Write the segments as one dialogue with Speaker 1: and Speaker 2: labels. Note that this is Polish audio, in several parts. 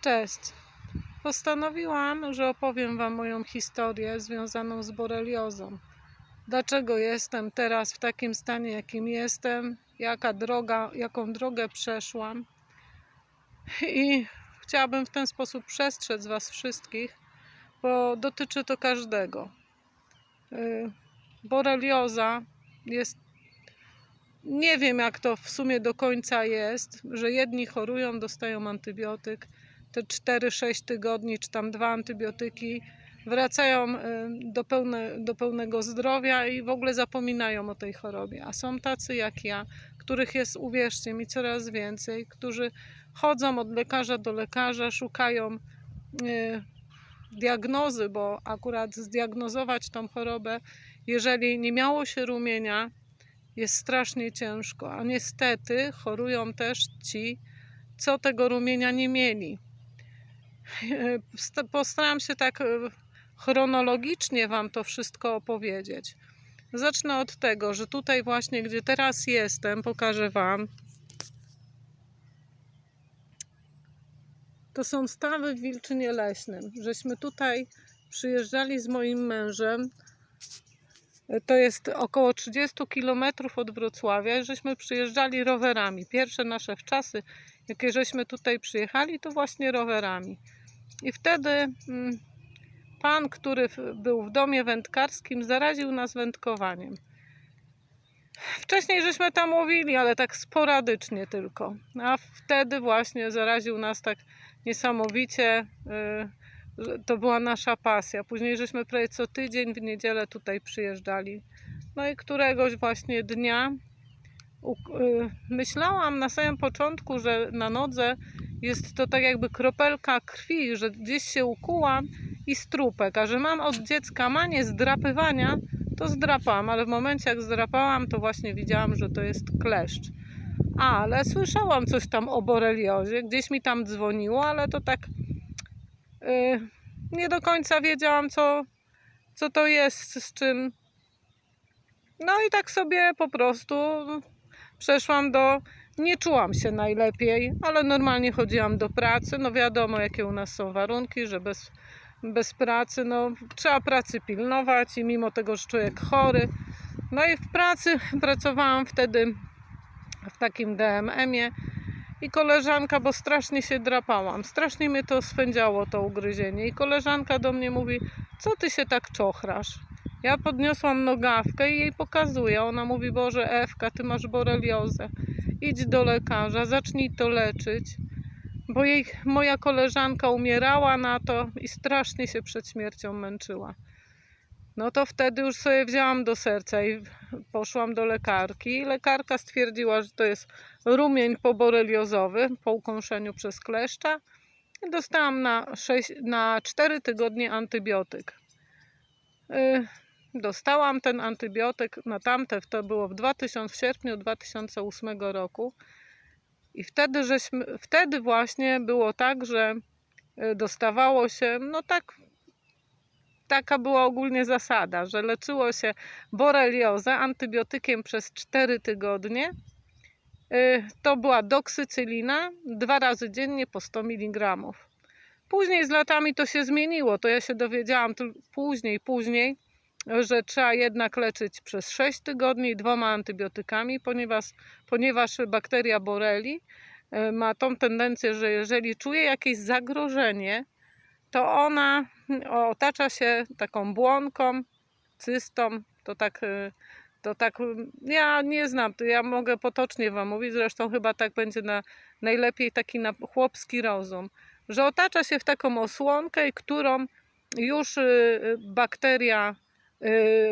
Speaker 1: Cześć. Postanowiłam, że opowiem Wam moją historię związaną z boreliozą. Dlaczego jestem teraz w takim stanie, jakim jestem, jaka droga, jaką drogę przeszłam. I chciałabym w ten sposób przestrzec Was wszystkich, bo dotyczy to każdego. Y, Borelioza jest nie wiem, jak to w sumie do końca jest, że jedni chorują, dostają antybiotyk, te 4-6 tygodni, czy tam dwa antybiotyki, wracają y, do, pełne, do pełnego zdrowia i w ogóle zapominają o tej chorobie. A są tacy jak ja, których jest, uwierzcie mi, coraz więcej, którzy chodzą od lekarza do lekarza, szukają y, diagnozy, bo akurat zdiagnozować tą chorobę, jeżeli nie miało się rumienia, jest strasznie ciężko, a niestety chorują też ci, co tego rumienia nie mieli. Sta- Postaram się tak e, chronologicznie Wam to wszystko opowiedzieć. Zacznę od tego, że tutaj właśnie, gdzie teraz jestem, pokażę Wam. To są stawy w Wilczynie Leśnym. Żeśmy tutaj przyjeżdżali z moim mężem to jest około 30 km od Wrocławia. Żeśmy przyjeżdżali rowerami. Pierwsze nasze wczasy, jakie żeśmy tutaj przyjechali, to właśnie rowerami. I wtedy mm, pan, który był w domie wędkarskim, zaraził nas wędkowaniem. Wcześniej żeśmy tam łowili, ale tak sporadycznie tylko. A wtedy właśnie zaraził nas tak niesamowicie. y, to była nasza pasja. Później żeśmy prawie co tydzień w niedzielę tutaj przyjeżdżali. No i któregoś właśnie dnia y, myślałam na samym początku, że na nodze jest to tak jakby kropelka krwi, że gdzieś się ukułam i strupek, a że mam od dziecka manię zdrapywania, to zdrapałam, ale w momencie jak zdrapałam, to właśnie widziałam, że to jest kleszcz. Ale słyszałam coś tam o boreliozie, gdzieś mi tam dzwoniło, ale to tak y, nie do końca wiedziałam, co, co to jest, z czym. No i tak sobie po prostu przeszłam do. Nie czułam się najlepiej, ale normalnie chodziłam do pracy. No wiadomo, jakie u nas są warunki, że bez, bez pracy, no trzeba pracy pilnować i mimo tego, że człowiek chory. No i w pracy pracowałam wtedy w takim DMM-ie i koleżanka, bo strasznie się drapałam, strasznie mnie to swędziało, to ugryzienie. I koleżanka do mnie mówi, co ty się tak czochrasz? Ja podniosłam nogawkę i jej pokazuję. Ona mówi, Boże Ewka, ty masz boreliozę. Idź do lekarza, zacznij to leczyć. Bo jej, moja koleżanka umierała na to i strasznie się przed śmiercią męczyła. No to wtedy już sobie wzięłam do serca i poszłam do lekarki. Lekarka stwierdziła, że to jest rumień poboreliozowy po ukąszeniu przez kleszcza. I dostałam na, 6, na 4 tygodnie antybiotyk. Dostałam ten antybiotyk na tamte, to było w, 2000, w sierpniu 2008 roku. I wtedy, żeśmy, wtedy właśnie było tak, że y, dostawało się, no tak, taka była ogólnie zasada, że leczyło się boreliozę antybiotykiem przez 4 tygodnie. Y, To była doksycylina dwa razy dziennie po 100 mg. Później z latami to się zmieniło. To ja się dowiedziałam później, później, że trzeba jednak leczyć przez 6 tygodni dwoma antybiotykami, ponieważ, ponieważ bakteria boreli y, ma tą tendencję, że jeżeli czuje jakieś zagrożenie, to ona mm, otacza się taką błonką, cystą, to tak, y, to tak, y, ja nie znam, to ja mogę potocznie Wam mówić, zresztą chyba tak będzie na, najlepiej taki na chłopski rozum, że otacza się w taką osłonkę, którą już y, y, bakteria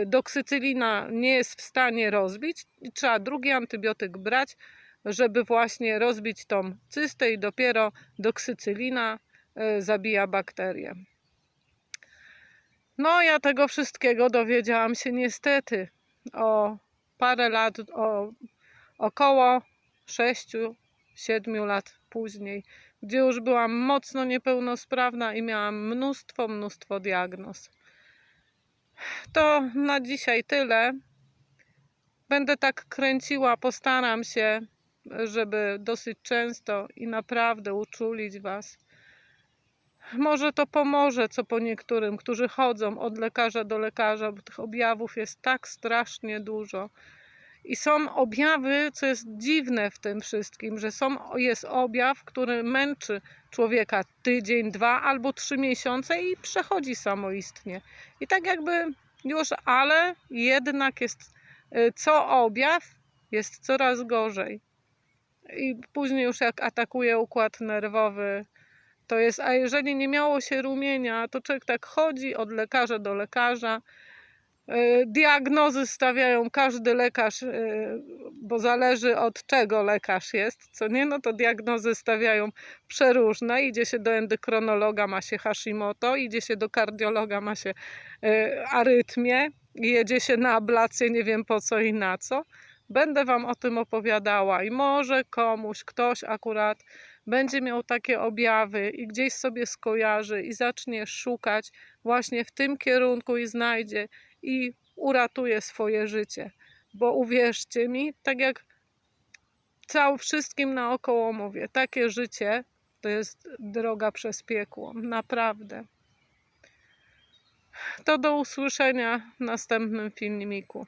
Speaker 1: doksycylina nie jest w stanie rozbić trzeba drugi antybiotyk brać, żeby właśnie rozbić tą cystę i dopiero doksycylina y, zabija bakterie. No, ja tego wszystkiego dowiedziałam się niestety o parę lat, o około 6-7 lat później, gdzie już byłam mocno niepełnosprawna i miałam mnóstwo, mnóstwo diagnoz. To na dzisiaj tyle. Będę tak kręciła, postaram się, żeby dosyć często i naprawdę uczulić Was Może to pomoże, co po niektórym, którzy chodzą od lekarza do lekarza, bo tych objawów jest tak strasznie dużo. I są objawy, co jest dziwne w tym wszystkim, że są, jest objaw, który męczy człowieka tydzień, dwa albo trzy miesiące i przechodzi samoistnie. I tak jakby już, ale jednak jest y, co objaw, jest coraz gorzej. I później już jak atakuje układ nerwowy, to jest, a jeżeli nie miało się rumienia, to człowiek tak chodzi od lekarza do lekarza. Y, Diagnozy stawiają każdy lekarz, y, bo zależy od czego lekarz jest, co nie, no to diagnozy stawiają przeróżne. Idzie się do endokronologa, ma się Hashimoto, idzie się do kardiologa, ma się y, arytmię, jedzie się na ablację, nie wiem po co i na co. Będę Wam o tym opowiadała i może komuś, ktoś akurat będzie miał takie objawy i gdzieś sobie skojarzy i zacznie szukać właśnie w tym kierunku i znajdzie i uratuje swoje życie. Bo uwierzcie mi, tak jak całym wszystkim naokoło mówię, takie życie to jest droga przez piekło, naprawdę. To do usłyszenia w następnym filmiku.